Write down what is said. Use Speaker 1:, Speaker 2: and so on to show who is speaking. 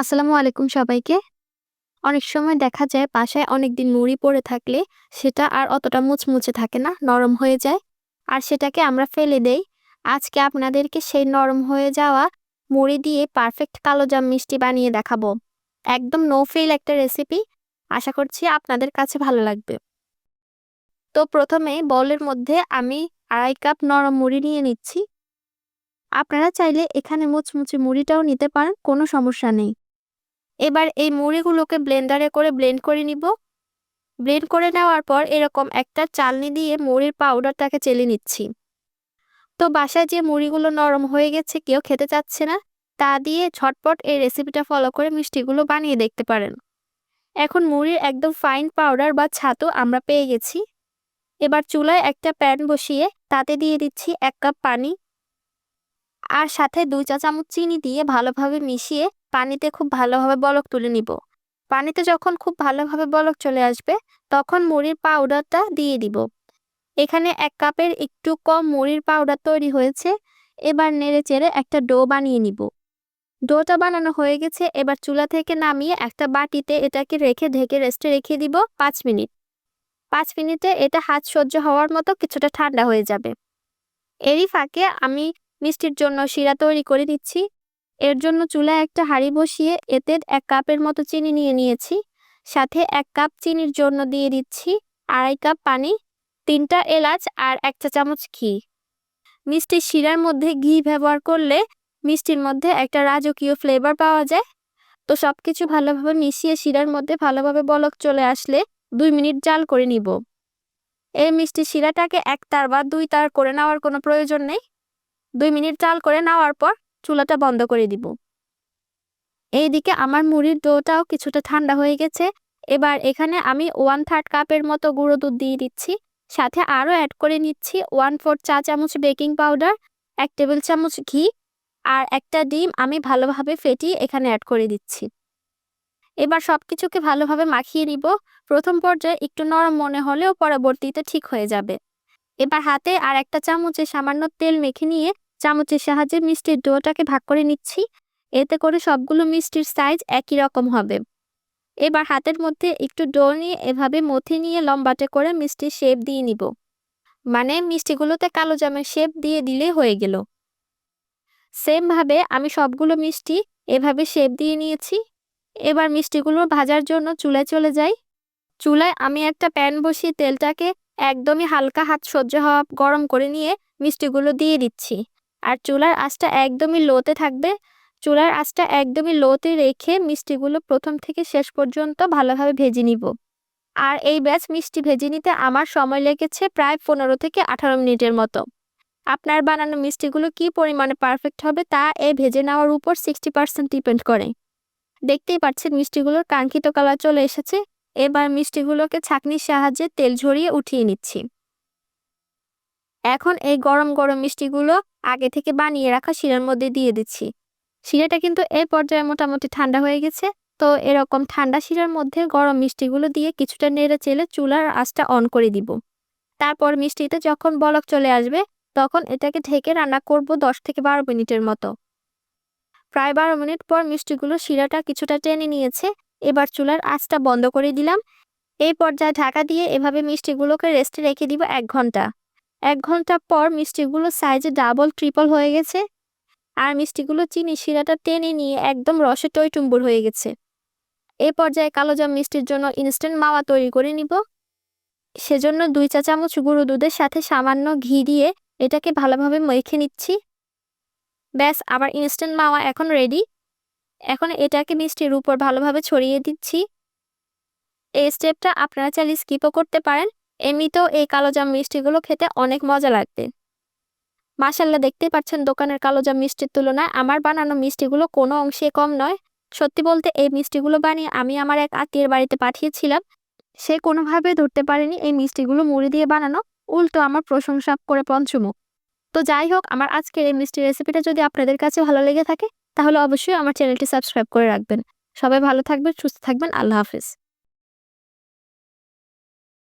Speaker 1: আসসালামু আলাইকুম সবাইকে। অনেক সময় দেখা যায় বাসায় অনেকদিন মুড়ি পড়ে থাকলে সেটা আর অতটা মুচমুচে থাকে না, নরম হয়ে যায়। আর সেটাকে আমরা ফেলে দেই। আজকে আপনাদেরকে সেই নরম হয়ে যাওয়া মুড়ি দিয়ে পারফেক্ট কালোজাম মিষ্টি বানিয়ে দেখাবো। একদম নো ফেল একটা রেসিপি। আশা করছি আপনাদের কাছে ভালো লাগবে। তো প্রথমে বলের মধ্যে আমি আড়াই কাপ নরম মুড়ি নিয়ে নিচ্ছি। আপনারা চাইলে এখানে মুচমুচে মুড়িটাও নিতে পারেন, কোনো সমস্যা নেই। এবার এই মুড়িগুলোকে ব্লেন্ডারে করে ব্লেন্ড করে নিব। ব্লেন্ড করে নেওয়ার পর এরকম একটা চালনি দিয়ে মুড়ির পাউডারটাকে চেলে নিচ্ছি। তো বাসায় যে মুড়িগুলো নরম হয়ে গেছে, কেউ খেতে চাচ্ছে না, তা দিয়ে ঝটপট এই রেসিপিটা ফলো করে মিষ্টিগুলো বানিয়ে দেখতে পারেন। এখন মুড়ির একদম ফাইন পাউডার বা ছাতু আমরা পেয়ে গেছি। এবার চুলায় একটা প্যান বসিয়ে তাতে দিয়ে দিচ্ছি এক কাপ পানি। আর সাথে দুই চা চামচ চিনি দিয়ে ভালোভাবে মিশিয়ে পানিতে খুব ভালোভাবে বলক তুলে নিব। পানিতে যখন খুব ভালোভাবে বলক চলে আসবে, তখন মুড়ির পাউডারটা দিয়ে দিব। এখানে এক কাপের একটু কম মুড়ির পাউডার তৈরি হয়েছে, এবার নেড়ে চেড়ে একটা ডো বানিয়ে নিব। ডোটা বানানো হয়ে গেছে, এবার চুলা থেকে নামিয়ে একটা বাটিতে এটাকে রেখে ঢেকে রেস্টে রেখে দিব পাঁচ মিনিট। পাঁচ মিনিটে এটা হাত সহ্য হওয়ার মতো কিছুটা ঠান্ডা হয়ে যাবে। এরই ফাঁকে আমি মিষ্টির জন্য শিরা তৈরি করে দিচ্ছি এর জন্য চুলায় একটা হাঁড়ি বসিয়ে এতে এক কাপের মতো চিনি নিয়ে নিয়েছি। সাথে এক কাপ চিনির জন্য দিয়ে দিচ্ছি আড়াই কাপ পানি, তিনটা এলাচ আর এক চা চামচ ঘি। মিষ্টির শিরার মধ্যে ঘি ব্যবহার করলে মিষ্টির মধ্যে একটা রাজকীয় ফ্লেভার পাওয়া যায়। তো সব কিছু ভালোভাবে মিশিয়ে শিরার মধ্যে ভালোভাবে বলক চলে আসলে দুই মিনিট জাল করে নিব। এই মিষ্টি শিরাটাকে এক তার বা দুই তার করে নেওয়ার কোনো প্রয়োজন নেই। দুই মিনিট জাল করে নেওয়ার পর চুলাটা বন্ধ করে দিব। এইদিকে আমার মুড়ির ডোটাও কিছুটা ঠান্ডা হয়ে গেছে। এবার এখানে আমি ওয়ান থার্ড কাপের মতো গুঁড়ো দুধ দিয়ে দিচ্ছি। সাথে আরও অ্যাড করে নিচ্ছি ওয়ান ফোর চা চামচ বেকিং পাউডার এক টেবিল চামচ ঘি আর একটা ডিম আমি ভালোভাবে ফেটিয়ে এখানে অ্যাড করে দিচ্ছি। এবার সব কিছুকে ভালোভাবে মাখিয়ে নিব। প্রথম পর্যায়ে একটু নরম মনে হলেও পরবর্তীতে ঠিক হয়ে যাবে। এবার হাতে আর একটা চামচে সামান্য তেল মেখে নিয়ে চামচের সাহায্যে মিষ্টির ডোটাকে ভাগ করে নিচ্ছি। এতে করে সবগুলো মিষ্টির সাইজ একই রকম হবে। এবার হাতের মধ্যে একটু ডো নিয়ে এভাবে মথি নিয়ে লম্বাটে করে মিষ্টির শেপ দিয়ে নিব। মানে মিষ্টিগুলোতে কালো জামের শেপ দিয়ে দিলে হয়ে গেল। সেমভাবে আমি সবগুলো মিষ্টি এভাবে শেপ দিয়ে নিয়েছি। এবার মিষ্টিগুলো ভাজার জন্য চুলায় চলে যাই। চুলায় আমি একটা প্যান বসিয়ে তেলটাকে একদমই হালকা হাত সহ্য হওয়া গরম করে নিয়ে মিষ্টিগুলো দিয়ে দিচ্ছি। আর চুলার আঁচটা একদমই লোতে থাকবে। চুলার আঁচটা একদমই লোতে রেখে মিষ্টিগুলো প্রথম থেকে শেষ পর্যন্ত ভালোভাবে ভেজে নিব। আর এই ব্যাচ মিষ্টি ভেজে নিতে আমার সময় লেগেছে প্রায় পনেরো থেকে আঠারো মিনিটের মতো। আপনার বানানো মিষ্টিগুলো কি পরিমাণে পারফেক্ট হবে তা এই ভেজে নেওয়ার উপর সিক্সটি পার্সেন্ট ডিপেন্ড করে। দেখতেই পাচ্ছেন মিষ্টিগুলোর কাঙ্ক্ষিত কালার চলে এসেছে। এবার মিষ্টিগুলোকে ছাঁকনির সাহায্যে তেল ঝরিয়ে উঠিয়ে নিচ্ছি। এখন এই গরম গরম মিষ্টিগুলো আগে থেকে বানিয়ে রাখা শিরার মধ্যে দিয়ে দিচ্ছি। শিরাটা কিন্তু এই পর্যায়ে মোটামুটি ঠান্ডা হয়ে গেছে, তো এরকম ঠান্ডা শিরার মধ্যে গরম মিষ্টিগুলো দিয়ে কিছুটা নেড়ে চেলে চুলার আঁচটা অন করে দিব। তারপর মিষ্টিতে যখন বলক চলে আসবে, তখন এটাকে ঢেকে রান্না করব দশ থেকে বারো মিনিটের মতো। প্রায় বারো মিনিট পর মিষ্টিগুলো শিরাটা কিছুটা টেনে নিয়েছে, এবার চুলার আঁচটা বন্ধ করে দিলাম। এই পর্যায়ে ঢাকা দিয়ে এভাবে মিষ্টিগুলোকে রেস্টে রেখে দিব এক ঘণ্টা। এক ঘণ্টা পর মিষ্টিগুলো সাইজে ডাবল ট্রিপল হয়ে গেছে। আর মিষ্টিগুলো চিনি শিরাটা টেনে নিয়ে একদম রসে টইটুম্বুর হয়ে গেছে। এ পর্যায়ে কালোজাম মিষ্টির জন্য ইনস্ট্যান্ট মাওয়া তৈরি করে নিব। সেজন্য দুই চা চামচ গুঁড়ো দুধের সাথে সামান্য ঘি দিয়ে এটাকে ভালোভাবে মেখে নিচ্ছি। ব্যাস, আবার ইনস্ট্যান্ট মাওয়া এখন রেডি এখন এটাকে মিষ্টির উপর ভালোভাবে ছড়িয়ে দিচ্ছি। এই স্টেপটা আপনারা চাইলে স্কিপও করতে পারেন। এমনিতেও এই কালোজাম মিষ্টিগুলো খেতে অনেক মজা লাগবে। মাসাল্লাহ দেখতে পাচ্ছেন দোকানের কালোজাম মিষ্টির তুলনায় আমার বানানো মিষ্টিগুলো কোনো অংশে কম নয়। সত্যি বলতে এই মিষ্টিগুলো বানিয়ে আমি আমার এক আত্মীয়ের বাড়িতে পাঠিয়েছিলাম। সে কোনোভাবে ধরতে পারেনি এই মিষ্টিগুলো মুড়ি দিয়ে বানানো উল্টো আমার প্রশংসা করে পঞ্চমুখ। তো যাই হোক, আমার আজকের এই মিষ্টি রেসিপিটা যদি আপনাদের কাছে ভালো লেগে থাকে, তাহলে অবশ্যই আমার চ্যানেলটি সাবস্ক্রাইব করে রাখবেন। সবাই ভালো থাকবেন, সুস্থ থাকবেন, আল্লাহ হাফিজ।